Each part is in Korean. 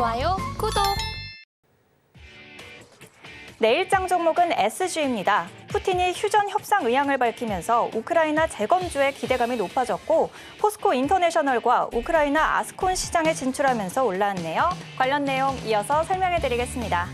좋아요, 구독. 내일장 종목은 SG입니다. 푸틴이 휴전 협상 의향을 밝히면서 우크라이나 재건주에 기대감이 높아졌고 포스코 인터내셔널과 우크라이나 아스콘 시장에 진출하면서 올라왔네요. 관련 내용 이어서 설명해 드리겠습니다.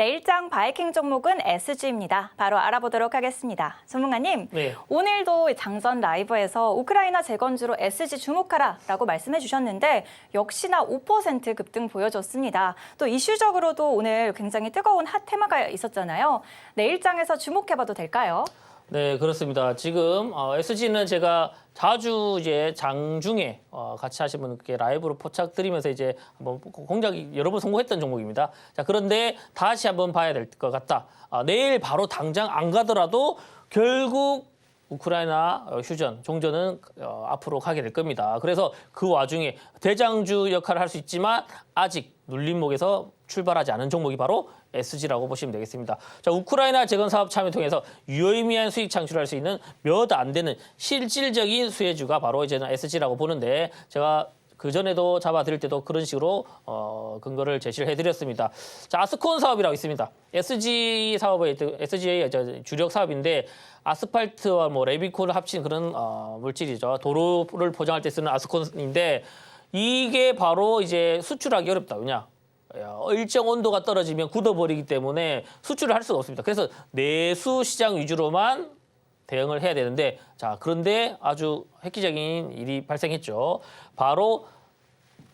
내일장 바이킹 종목은 SG입니다. 바로 알아보도록 하겠습니다. 전문가님, 네. 오늘도 장전 라이브에서 우크라이나 재건주로 SG 주목하라라고 말씀해 주셨는데 역시나 5% 급등 보여줬습니다. 또 이슈적으로도 오늘 굉장히 뜨거운 핫 테마가 있었잖아요. 내일장에서 주목해봐도 될까요? 네, 그렇습니다. 지금 어, SG는 제가 자주 이제 장중에 어, 같이 하신 분께 라이브로 포착 드리면서 이제 한번 공작 여러 번 성공했던 종목입니다. 자, 그런데 다시 한번 봐야 될 것 같다. 아, 내일 바로 당장 안 가더라도 결국 우크라이나 어, 휴전, 종전은 어, 앞으로 가게 될 겁니다. 그래서 그 와중에 대장주 역할을 할 수 있지만 아직 눌림목에서 출발하지 않은 종목이 바로 SG라고 보시면 되겠습니다. 자, 우크라이나 재건 사업 참여 통해서 유의미한 수익 창출할 수 있는 몇 안 되는 실질적인 수혜주가 바로 이제는 SG라고 보는데 제가 그 전에도 잡아드릴 때도 그런 식으로 어, 근거를 제시를 해드렸습니다. 자, 아스콘 사업이라고 있습니다. SG 사업의 SG의 저 주력 사업인데 아스팔트와 뭐 레비콘을 합친 그런 어, 물질이죠. 도로를 포장할 때 쓰는 아스콘인데 이게 바로 이제 수출하기 어렵다. 왜냐? 어, 일정 온도가 떨어지면 굳어버리기 때문에 수출을 할 수가 없습니다. 그래서 내수 시장 위주로만 대응을 해야 되는데 자 그런데 아주 획기적인 일이 발생했죠. 바로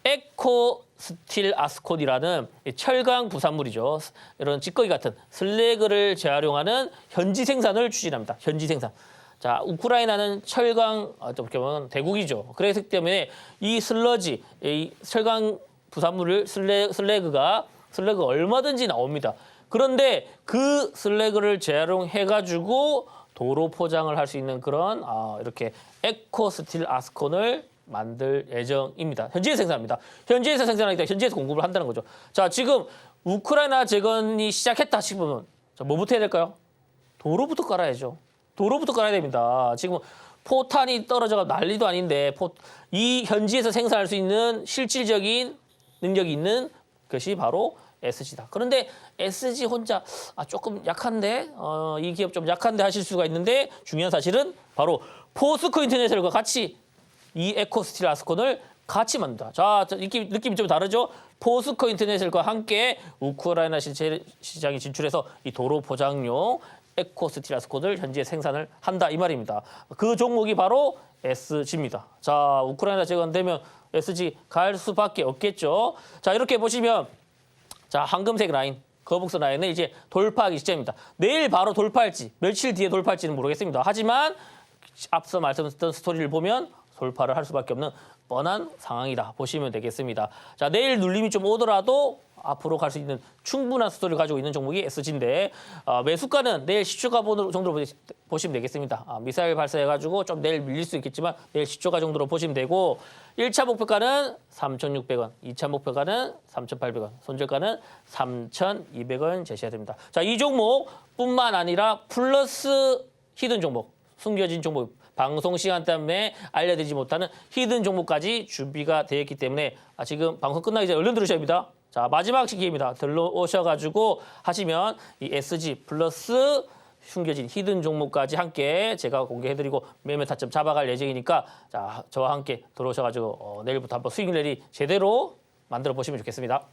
에코 스틸 아스콘이라는 이 철강 부산물이죠. 이런 찌꺼기 같은 슬래그를 재활용하는 현지 생산을 추진합니다. 현지 생산. 자, 우크라이나는 철강 어떻게 보면 대국이죠. 그렇기 때문에 이 슬러지, 이 철강 부산물을 슬래, 슬래그가 슬래그 얼마든지 나옵니다. 그런데 그 슬래그를 재활용해가지고 도로 포장을 할 수 있는 그런 아, 이렇게 에코 스틸 아스콘을 만들 예정입니다. 현지에서 생산합니다. 현지에서 생산하기 때문에 현지에서 공급을 한다는 거죠. 자, 지금 우크라이나 재건이 시작했다 싶으면 자, 뭐부터 해야 될까요? 도로부터 깔아야죠. 도로부터 깔아야 됩니다. 지금 포탄이 떨어져가 난리도 아닌데 포, 이 현지에서 생산할 수 있는 실질적인 능력이 있는 것이 바로 SG다. 그런데 SG 혼자 아, 조금 약한데 어, 이 기업 좀 약한데 하실 수가 있는데 중요한 사실은 바로 포스코 인터내셔널과 같이 이 에코스틸 아스콘을 같이 만든다. 자, 자, 느낌, 느낌이 좀 다르죠? 포스코 인터내셔널과 함께 우크라이나 시- 시장에 진출해서 이 도로 포장용 에코스틸 아스콘을 현지에 생산을 한다 이 말입니다. 그 종목이 바로 SG입니다. 자, 우크라이나 재건되면 SG 갈 수밖에 없겠죠. 자, 이렇게 보시면 자, 황금색 라인, 거북선 라인은 이제 돌파하기 시점입니다. 내일 바로 돌파할지, 며칠 뒤에 돌파할지는 모르겠습니다. 하지만 앞서 말씀드렸던 스토리를 보면 돌파를 할 수밖에 없는 뻔한 상황이다 보시면 되겠습니다. 자, 내일 눌림이 좀 오더라도 앞으로 갈 수 있는 충분한 스토리를 가지고 있는 종목이 SG인데 어, 매수가는 내일 시초가 정도로 보시- 보시면 되겠습니다. 아, 미사일 발사해가지고 좀 내일 밀릴 수 있겠지만 내일 시초가 정도로 보시면 되고 1차 목표가는 3,600원, 2차 목표가는 3,800원, 손절가는 3,200원 제시해야 됩니다. 자, 이 종목뿐만 아니라 플러스 히든 종목, 숨겨진 종목, 방송 시간 때문에 알려드리지 못하는 히든 종목까지 준비가 되어 있기 때문에 아, 지금 방송 끝나기 전에 얼른 들으셔야 합니다. 자, 마지막 시기입니다. 들러오셔가지고 하시면 이 SG 플러스 숨겨진 히든 종목까지 함께 제가 공개해드리고 매매 타점 잡아갈 예정이니까 자 저와 함께 들어오셔가지고 어, 내일부터 한번 수익 랠리 제대로 만들어 보시면 좋겠습니다.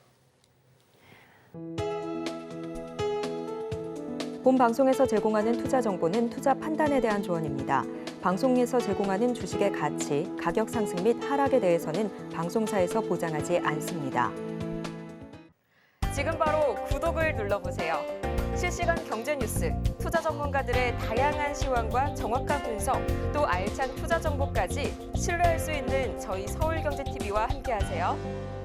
본 방송에서 제공하는 투자 정보는 투자 판단에 대한 조언입니다. 방송에서 제공하는 주식의 가치, 가격 상승 및 하락에 대해서는 방송사에서 보장하지 않습니다. 지금 바로 구독을 눌러보세요. 실시간 경제 뉴스, 투자 전문가들의 다양한 시황과 정확한 분석, 또 알찬 투자 정보까지 신뢰할 수 있는 저희 서울경제TV와 함께하세요.